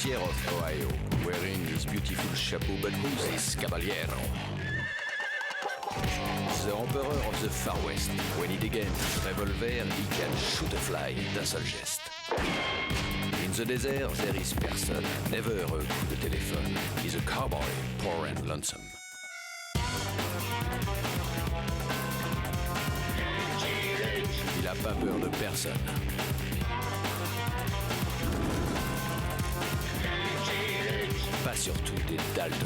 justicier of Ohio, wearing his beautiful chapeau. But who's this caballero? The emperor of the Far West. When he degains revolver, he can shoot a fly d'un seul geste. In the desert, there is person, never a coup de téléphone. He's a cowboy, poor and lonesome. Il a pas peur de personne. Surtout des Dalton.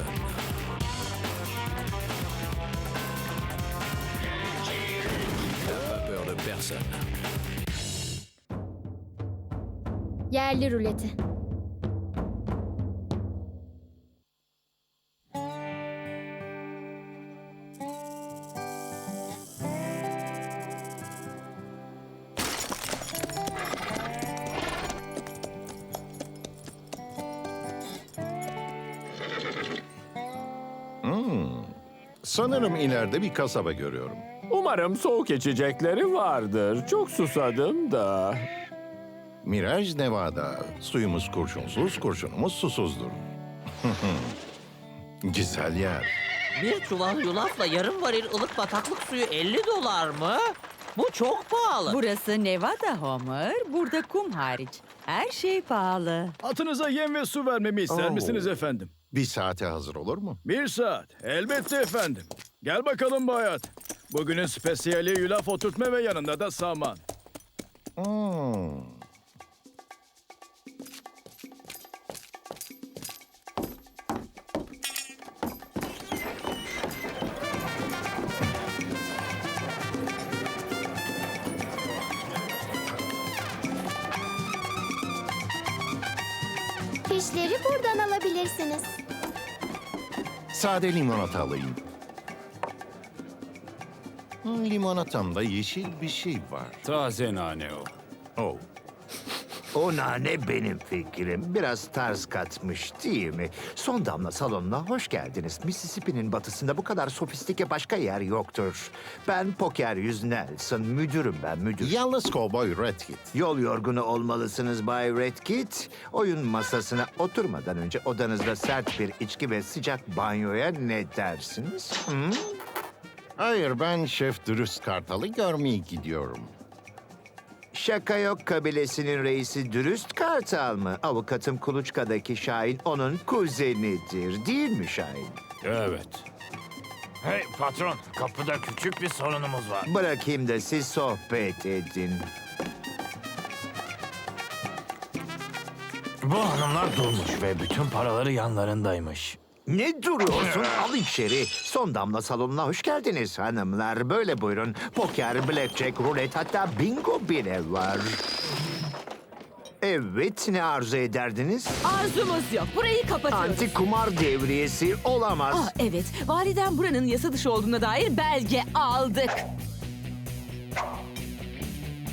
Il n'a pas peur de personne. Yerli ruleti. Sanırım ileride bir kasaba görüyorum. Umarım soğuk içecekleri vardır. Çok susadım da. Miraj, Nevada. Suyumuz kurşunsuz, kurşunumuz susuzdur. Güzel yer. Bir çuval yulafla yarım varil ılık bataklık suyu 50 dolar mı? Bu çok pahalı. Burası Nevada Homer. Burada kum hariç. Her şey pahalı. Atınıza yem ve su vermemi ister misiniz efendim? Bir saate hazır olur mu? Bir saat. Elbette efendim. Gel bakalım Bayat. Bugünün spesiyali yulaf oturtma ve yanında da saman. Hmm. Fişleri buradan alabilirsiniz. Sade limonata alayım. Hmm, Limonatamda yeşil bir şey var. Taze nane o. Oh. O nane benim fikrim. Biraz tarz katmış değil mi? Son damla salonuna hoş geldiniz. Mississippi'nin batısında bu kadar sofistike başka yer yoktur. Ben Poker Yüz Nelson, müdürüm ben müdür. Yalnız Cowboy Redkit. Yol yorgunu olmalısınız Bay Redkit. Oyun masasına oturmadan önce odanızda sert bir içki ve sıcak banyoya ne dersiniz? Hı? Hayır, ben Şef Dürüst Kartal'ı görmeye gidiyorum. Şaka yok kabilesinin reisi Dürüst Kartal mı? Avukatım Kuluçka'daki Şahin onun kuzenidir değil mi Şahin? Evet. Hey patron, kapıda küçük bir sorunumuz var. Bırakayım da siz sohbet edin. Bu hanımlar durmuş ve bütün paraları yanlarındaymış. Ne duruyorsun? Al içeri. Son damla salonuna hoş geldiniz hanımlar. Böyle buyurun. Poker, blackjack, rulet hatta bingo bile var. Evet, ne arzu ederdiniz? Arzumuz yok. Burayı kapatıyoruz. Anti kumar devriyesi olamaz. Ah evet. Validen buranın yasa dışı olduğuna dair belge aldık.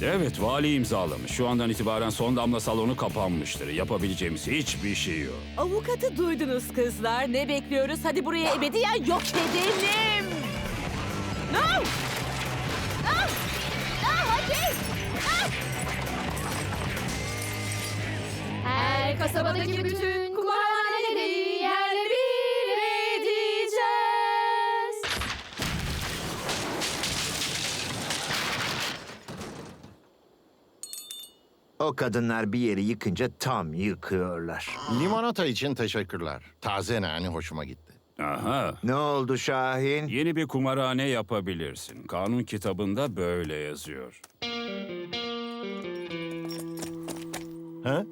Evet, vali imzalamış. Şu andan itibaren son damla salonu kapanmıştır. Yapabileceğimiz hiçbir şey yok. Avukatı duydunuz kızlar. Ne bekliyoruz? Hadi buraya ebediyen yok edelim. No! Ah! Ah, hadi! Her kasabadaki bütün kumarhaneleri O kadınlar bir yeri yıkınca tam yıkıyorlar. Limonata için teşekkürler. Taze nane hoşuma gitti. Aha. Ne oldu Şahin? Yeni bir kumarhane yapabilirsin. Kanun kitabında böyle yazıyor. Ha?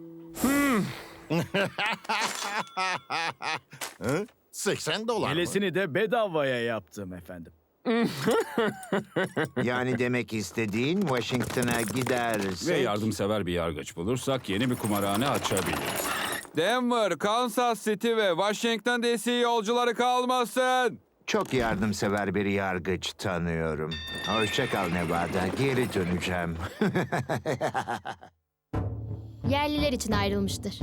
Hı? 80 dolar mı? Gelesini de bedavaya yaptım efendim. Yani demek istediğin Washington'a gidersek... Ve yardımsever bir yargıç bulursak yeni bir kumarhane açabiliriz. Denver, Kansas City ve Washington DC yolcuları kalmasın. Çok yardımsever bir yargıç tanıyorum. Hoşça kal Nevada, geri döneceğim. Yerliler için ayrılmıştır.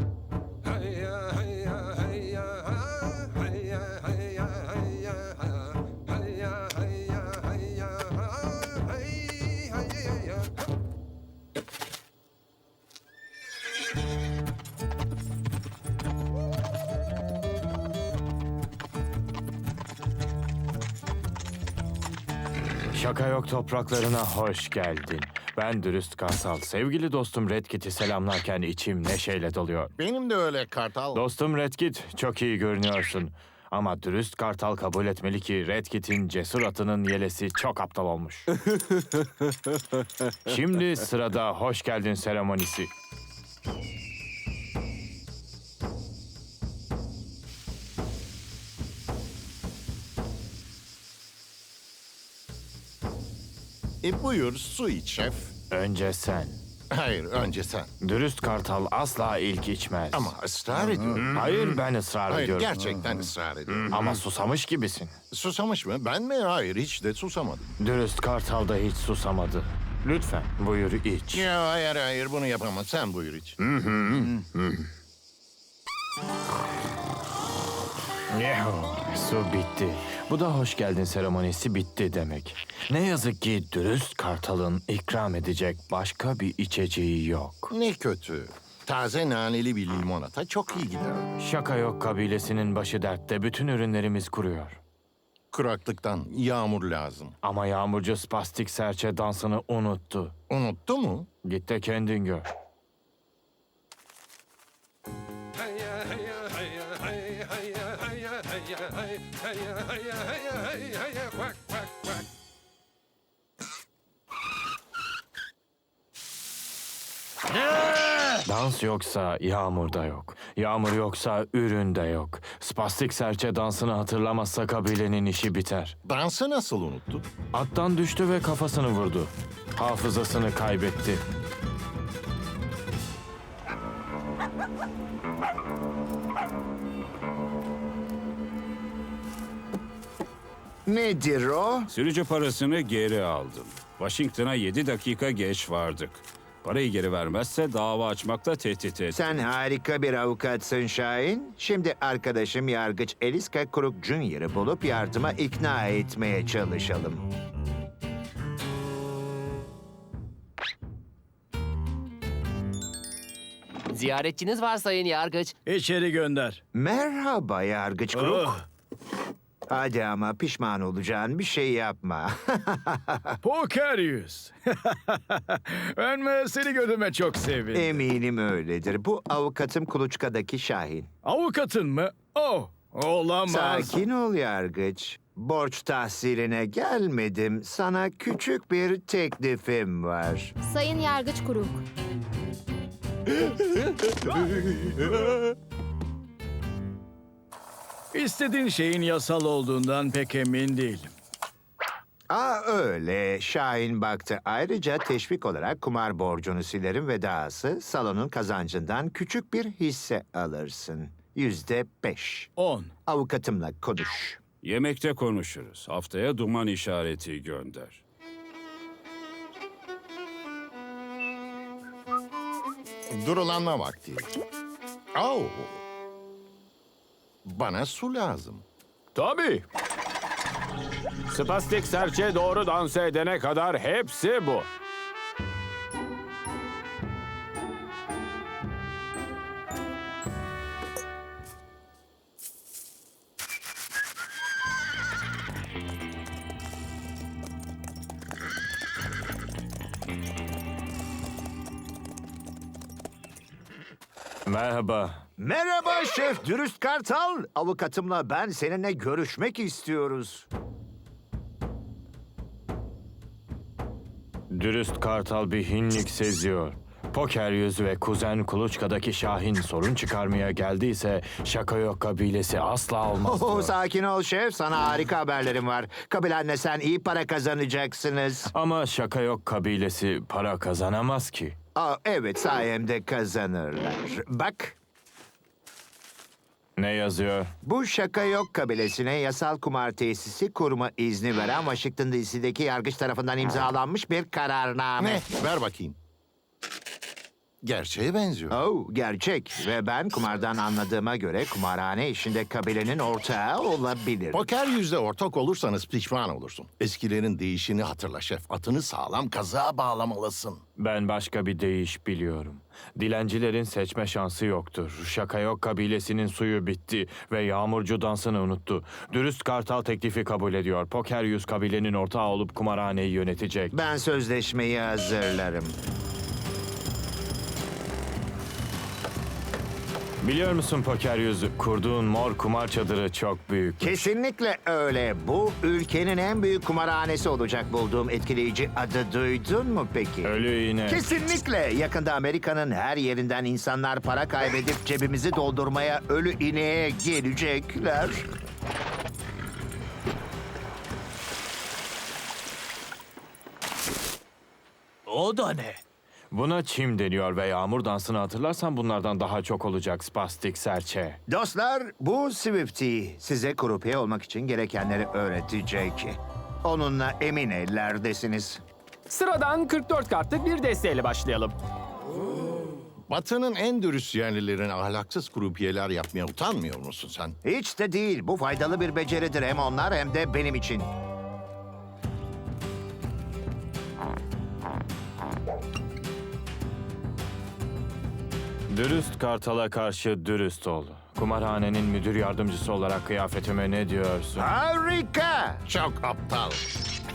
Şaka yok topraklarına hoş geldin. Ben Dürüst Kartal. Sevgili dostum Redkit'i selamlarken içim neşeyle doluyor. Benim de öyle Kartal. Dostum Redkit, çok iyi görünüyorsun. Ama Dürüst Kartal kabul etmeli ki Redkit'in cesur atının yelesi çok aptal olmuş. Şimdi sırada hoş geldin seremonisi. Buyur su iç şef. Önce sen. Hayır önce sen. Dürüst Kartal asla ilk içmez. Ama ısrar ediyorum. Hayır ben ısrar Hayır ediyorum. gerçekten ısrar ediyorum. Ama susamış gibisin. Susamış mı? Ben mi? Hayır hiç de susamadım. Dürüst Kartal da hiç susamadı. Lütfen buyur iç. Ya hayır hayır bunu yapamam. Sen buyur iç. Yahu, Su bitti. Bu da hoş geldin seremonisi bitti demek. Ne yazık ki dürüst kartalın ikram edecek başka bir içeceği yok. Ne kötü. Taze naneli bir limonata çok iyi gider. Şaka yok kabilesinin başı dertte bütün ürünlerimiz kuruyor. Kuraklıktan yağmur lazım. Ama yağmurcu spastik serçe dansını unuttu. Unuttu mu? Git de kendin gör. Dans yoksa yağmur da yok. Yağmur yoksa ürün de yok. Spastik serçe dansını hatırlamazsa kabilenin işi biter. Dansı nasıl unuttu? Attan düştü ve kafasını vurdu. Hafızasını kaybetti. Nedir o? Sürücü parasını geri aldım. Washington'a 7 dakika geç vardık. Parayı geri vermezse dava açmakla tehdit etti. Sen harika bir avukatsın Şahin. Şimdi arkadaşım yargıç Eliska Crook Jr.'ı bulup yardıma ikna etmeye çalışalım. Ziyaretçiniz var sayın yargıç. İçeri gönder. Merhaba yargıç Crook. Oh, Hadi ama pişman olacağın bir şey yapma. poker yüz. ben seni gördüğüme çok sevindim. Eminim öyledir. Bu avukatım Kuluçka'daki Şahin. Avukatın mı? Oh, olamaz. Sakin ol yargıç. Borç tahsiline gelmedim. Sana küçük bir teklifim var. Sayın Yargıç Kuruk. İstediğin şeyin yasal olduğundan pek emin değilim. Aa öyle. Şahin baktı. Ayrıca teşvik olarak kumar borcunu silerim ve dahası salonun kazancından küçük bir hisse alırsın. Yüzde beş. On. Avukatımla konuş. Yemekte konuşuruz. Haftaya duman işareti gönder. Durulanma vakti. Au. Bana su lazım. Tabii. Spastik serçe doğru dans edene kadar hepsi bu. Merhaba. Merhaba Şef Dürüst Kartal. Avukatımla ben seninle görüşmek istiyoruz. Dürüst Kartal bir hinlik seziyor. Poker yüzü ve kuzen Kuluçka'daki Şahin sorun çıkarmaya geldiyse şaka yok kabilesi asla olmaz. Oh, diyor. sakin ol şef. Sana harika haberlerim var. Kabilenle sen iyi para kazanacaksınız. Ama şaka yok kabilesi para kazanamaz ki. Aa, evet sayemde kazanırlar. Bak Ne yazıyor? bu şaka yok kabilesine yasal kumar tesisi kurma izni veren Washington DC'deki yargıç tarafından imzalanmış bir kararname. Ne? Ver bakayım. Gerçeğe benziyor. Oh, gerçek. Ve ben kumardan anladığıma göre kumarhane işinde kabilenin ortağı olabilir. Poker yüzde ortak olursanız pişman olursun. Eskilerin değişini hatırla şef. Atını sağlam kazığa bağlamalısın. Ben başka bir deyiş biliyorum. Dilencilerin seçme şansı yoktur. Şaka yok kabilesinin suyu bitti ve yağmurcu dansını unuttu. Dürüst kartal teklifi kabul ediyor. Poker yüz kabilenin ortağı olup kumarhaneyi yönetecek. Ben sözleşmeyi hazırlarım. Biliyor musun poker yüz, kurduğun mor kumar çadırı çok büyük. Kesinlikle öyle. Bu ülkenin en büyük kumarhanesi olacak bulduğum etkileyici adı duydun mu peki? Ölü iğne. Kesinlikle. Yakında Amerika'nın her yerinden insanlar para kaybedip cebimizi doldurmaya ölü ineğe gelecekler. O da ne? Buna çim deniyor ve yağmur dansını hatırlarsan bunlardan daha çok olacak spastik serçe. Dostlar, bu Swifty size kurupiye olmak için gerekenleri öğretecek. Onunla emin ellerdesiniz. Sıradan 44 kartlık bir desteğiyle başlayalım. Batı'nın en dürüst yerlilerin ahlaksız krupiyeler yapmaya utanmıyor musun sen? Hiç de değil. Bu faydalı bir beceridir hem onlar hem de benim için. Dürüst kartala karşı dürüst ol. Kumarhanenin müdür yardımcısı olarak kıyafetime ne diyorsun? Harika! Çok aptal.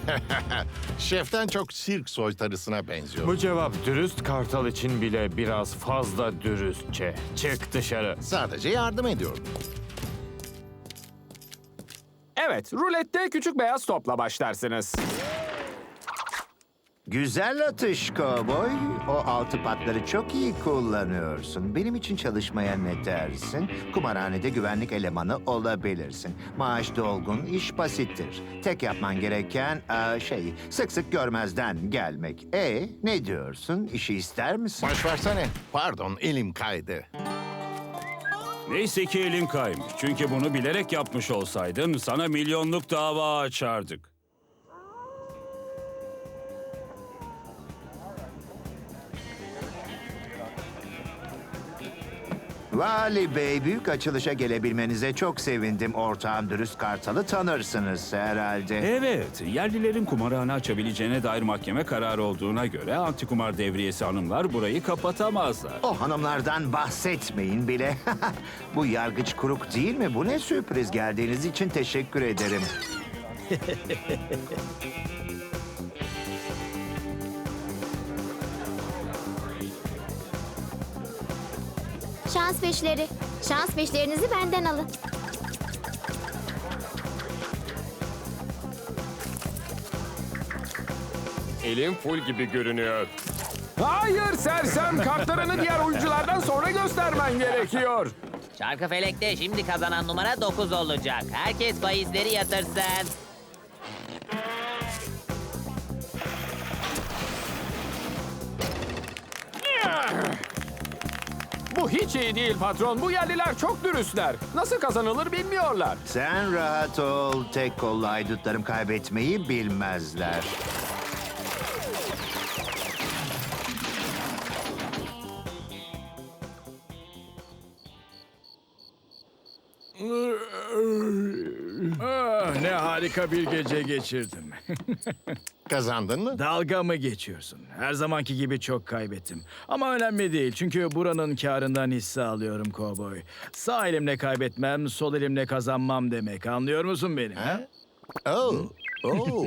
Şeften çok sirk soytarısına benziyor. Bu cevap dürüst kartal için bile biraz fazla dürüstçe. Çık dışarı. Sadece yardım ediyorum. Evet, rulette küçük beyaz topla başlarsınız. Güzel atış kovboy. O altı patları çok iyi kullanıyorsun. Benim için çalışmaya ne dersin? Kumarhanede güvenlik elemanı olabilirsin. Maaş dolgun, iş basittir. Tek yapman gereken aa, şey sık sık görmezden gelmek. E ne diyorsun? İşi ister misin? Baş versene. Pardon elim kaydı. Neyse ki elim kaymış. Çünkü bunu bilerek yapmış olsaydın sana milyonluk dava açardık. Vali Bey, büyük açılışa gelebilmenize çok sevindim. Ortağım Dürüst Kartal'ı tanırsınız herhalde. Evet, yerlilerin kumarhane açabileceğine dair mahkeme kararı olduğuna göre antikumar devriyesi hanımlar burayı kapatamazlar. O hanımlardan bahsetmeyin bile. Bu yargıç kuruk değil mi? Bu ne sürpriz geldiğiniz için teşekkür ederim. Şans fişleri. Şans fişlerinizi benden alın. Elim full gibi görünüyor. Hayır sersem, kartlarını diğer oyunculardan sonra göstermen gerekiyor. Çarkıfelek'te şimdi kazanan numara 9 olacak. Herkes faizleri yatırsın. Bu hiç iyi değil patron. Bu yerliler çok dürüstler. Nasıl kazanılır bilmiyorlar. Sen rahat ol. Tek kollu haydutlarım kaybetmeyi bilmezler. Harika bir gece geçirdim. Kazandın mı? Dalga mı geçiyorsun? Her zamanki gibi çok kaybettim. Ama önemli değil çünkü buranın karından hisse alıyorum kovboy. Sağ elimle kaybetmem, sol elimle kazanmam demek. Anlıyor musun beni? Ha? Oh. Oh.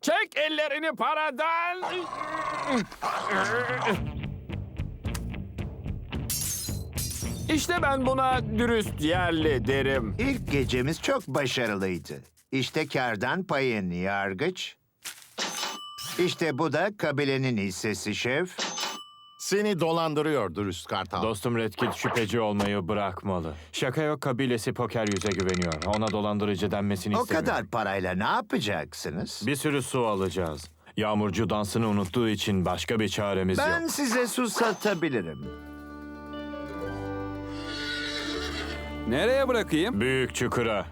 Çek ellerini paradan. İşte ben buna dürüst yerli derim. İlk gecemiz çok başarılıydı. İşte kardan payın yargıç. İşte bu da kabilenin hissesi şef. Seni dolandırıyor dürüst kartal. Dostum Redkit şüpheci olmayı bırakmalı. Şaka yok kabilesi poker yüze güveniyor. Ona dolandırıcı denmesini O istemiyor. kadar parayla ne yapacaksınız? Bir sürü su alacağız. Yağmurcu dansını unuttuğu için başka bir çaremiz Ben yok. size su satabilirim. Nereye bırakayım? Büyük çukura.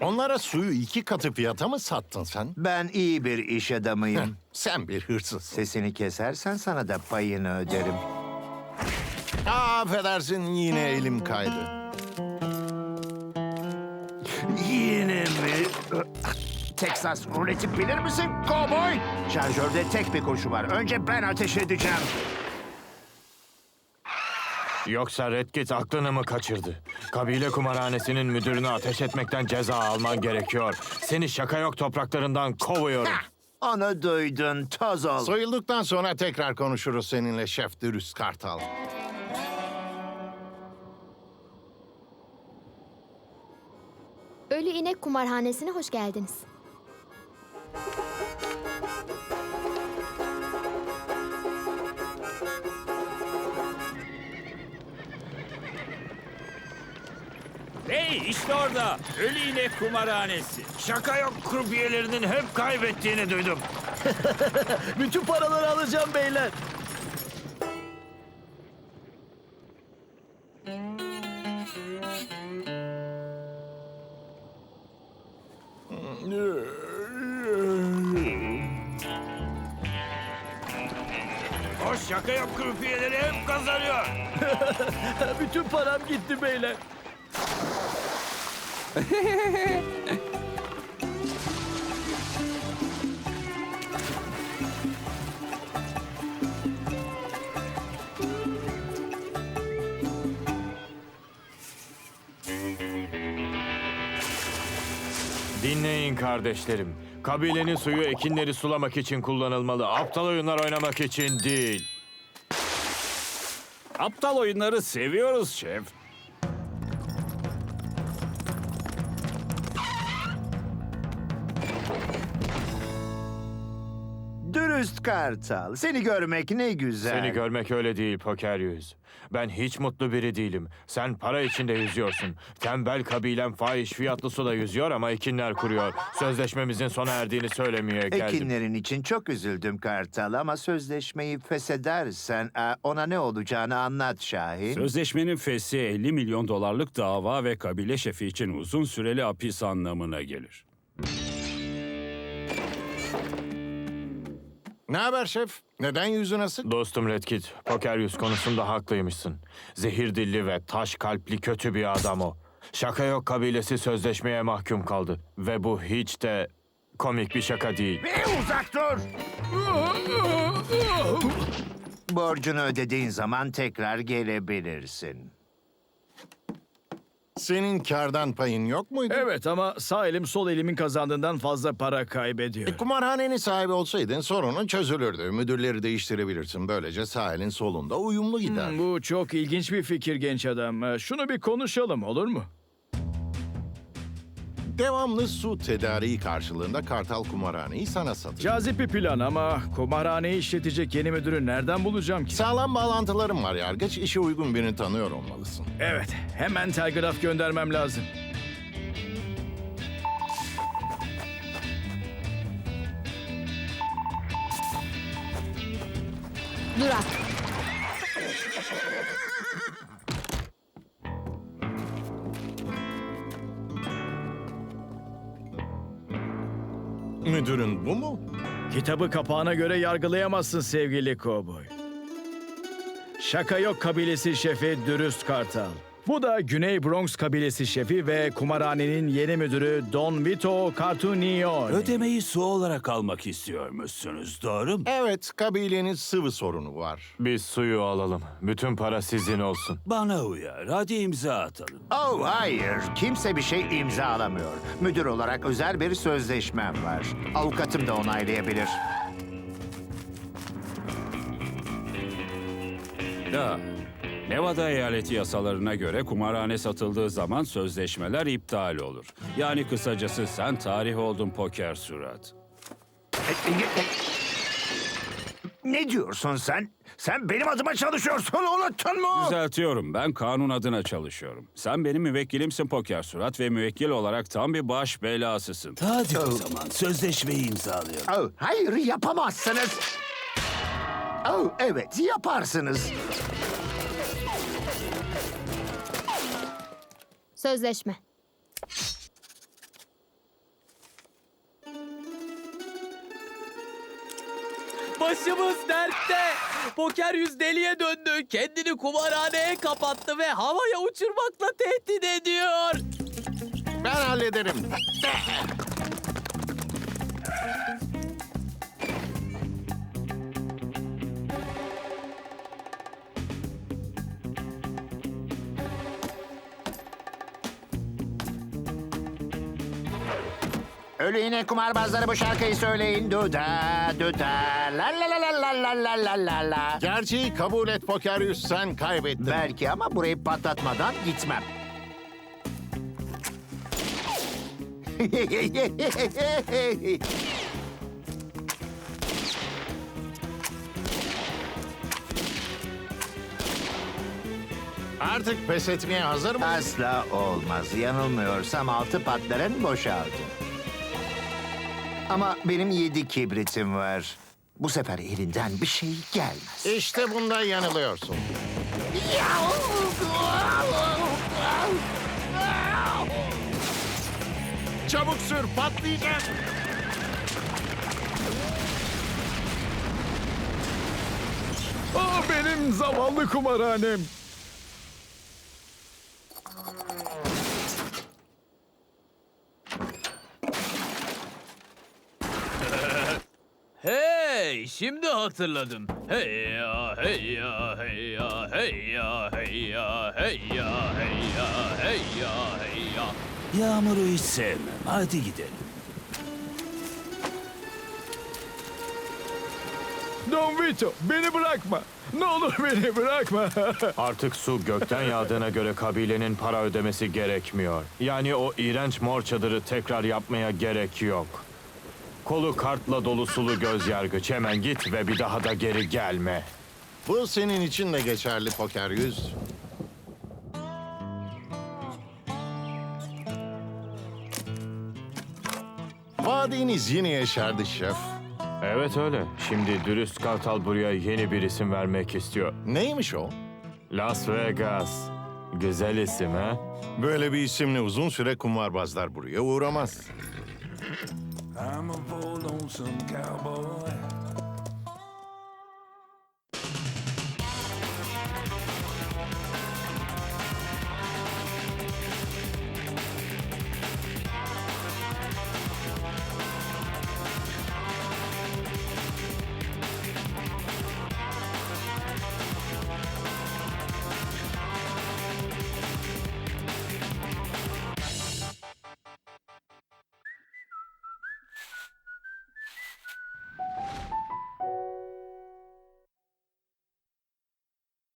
Onlara suyu iki katı fiyata mı sattın sen? Ben iyi bir iş adamıyım. Sen bir hırsızsın. Sesini kesersen sana da payını öderim. Aa, affedersin yine elim kaydı. Yine mi? Texas ruleti bilir misin kovboy? Şarjörde tek bir kurşu var. Önce ben ateş edeceğim. Yoksa Redkit aklını mı kaçırdı? Kabile kumarhanesinin müdürünü ateş etmekten ceza alman gerekiyor. Seni şaka yok topraklarından kovuyorum. Onu duydun toz ol. Soyulduktan sonra tekrar konuşuruz seninle Şef Dürüst Kartal. Ölü İnek Kumarhanesi'ne hoş geldiniz. Hey işte orada. Ölü inek kumarhanesi. Şaka yok krupiyelerinin hep kaybettiğini duydum. Bütün paraları alacağım beyler. O şaka yok krupiyeleri hep kazanıyor. Bütün param gitti beyler. Dinleyin kardeşlerim. Kabilenin suyu ekinleri sulamak için kullanılmalı. Aptal oyunlar oynamak için değil. Aptal oyunları seviyoruz şef. Dürüst kartal. Seni görmek ne güzel. Seni görmek öyle değil poker yüz. Ben hiç mutlu biri değilim. Sen para içinde yüzüyorsun. Tembel kabilem fahiş fiyatlı suda yüzüyor ama ekinler kuruyor. Sözleşmemizin sona erdiğini söylemeye geldim. Ekinlerin için çok üzüldüm kartal ama sözleşmeyi feshedersen e, ona ne olacağını anlat Şahin. Sözleşmenin fesi 50 milyon dolarlık dava ve kabile şefi için uzun süreli hapis anlamına gelir. Ne haber şef? Neden yüzün asık? Dostum Redkit, poker yüz konusunda haklıymışsın. Zehir dilli ve taş kalpli kötü bir adam o. Şaka yok kabilesi sözleşmeye mahkum kaldı. Ve bu hiç de komik bir şaka değil. Bir uzak dur! Borcunu ödediğin zaman tekrar gelebilirsin. Senin kardan payın yok muydu? Evet ama sağ elim sol elimin kazandığından fazla para kaybediyor. E, kumarhanenin sahibi olsaydın sorunun çözülürdü. Müdürleri değiştirebilirsin. Böylece sağ elin solunda uyumlu gider. Hmm, bu çok ilginç bir fikir genç adam. Ee, Şunu bir konuşalım olur mu? Devamlı su tedariği karşılığında Kartal Kumarhaneyi sana satacak. Cazip bir plan ama kumarhaneyi işletecek yeni müdürü nereden bulacağım ki? Sağlam bağlantılarım var Yargıç. İşe uygun birini tanıyor olmalısın. Evet, hemen telgraf göndermem lazım. Durak. Müdürün bu mu? Kitabı kapağına göre yargılayamazsın sevgili kovboy. Şaka yok kabilesi şefi Dürüst Kartal. Bu da Güney Bronx kabilesi şefi ve kumarhanenin yeni müdürü Don Vito Cartunioni. Ödemeyi su olarak almak istiyormuşsunuz, doğru mu? Evet, kabilenin sıvı sorunu var. Biz suyu alalım. Bütün para sizin olsun. Bana uyar. Hadi imza atalım. Oh hayır, kimse bir şey imzalamıyor. Müdür olarak özel bir sözleşmem var. Avukatım da onaylayabilir. Ya, Nevada eyaleti yasalarına göre kumarhane satıldığı zaman sözleşmeler iptal olur. Yani kısacası sen tarih oldun poker surat. Ne diyorsun sen? Sen benim adıma çalışıyorsun, unuttun mu? Düzeltiyorum ben kanun adına çalışıyorum. Sen benim müvekkilimsin poker surat ve müvekkil olarak tam bir baş belasısın. Hadi o zaman sözleşmeyi imzalayalım. Oh, hayır, yapamazsınız. Oh, evet yaparsınız. Sözleşme. Başımız dertte. Poker yüz deliye döndü. Kendini kumarhaneye kapattı ve havaya uçurmakla tehdit ediyor. Ben hallederim. Ölü yine kumarbazları bu şarkıyı söyleyin. Duda, duda, la la la la la la la la la la. Gerçeği kabul et Pokeryus sen kaybettin. Belki ama burayı patlatmadan gitmem. Artık pes etmeye hazır mısın? Asla olmaz. Yanılmıyorsam altı patların boşaldı. Ama benim yedi kibritim var. Bu sefer elinden bir şey gelmez. İşte bunda yanılıyorsun. Çabuk sür patlayacak. Ah benim zavallı kumarhanem. Şimdi hatırladım. Hey ya, hey ya, hey ya, hey ya, hey ya, hey ya, hey ya, hey ya, hey ya. Yağmuru hiç sevmem. Hadi gidelim. Don Vito beni bırakma. Ne olur beni bırakma. Artık su gökten yağdığına göre kabilenin para ödemesi gerekmiyor. Yani o iğrenç mor çadırı tekrar yapmaya gerek yok. Kolu kartla dolu sulu göz yargıç. Hemen git ve bir daha da geri gelme. Bu senin için de geçerli Pokeryus. Vadiniz yine yeşerdi şef. Evet öyle. Şimdi dürüst kartal buraya yeni bir isim vermek istiyor. Neymiş o? Las Vegas. Güzel isim ha? Böyle bir isimle uzun süre kumarbazlar buraya uğramaz. I'm a bold lonesome cowboy.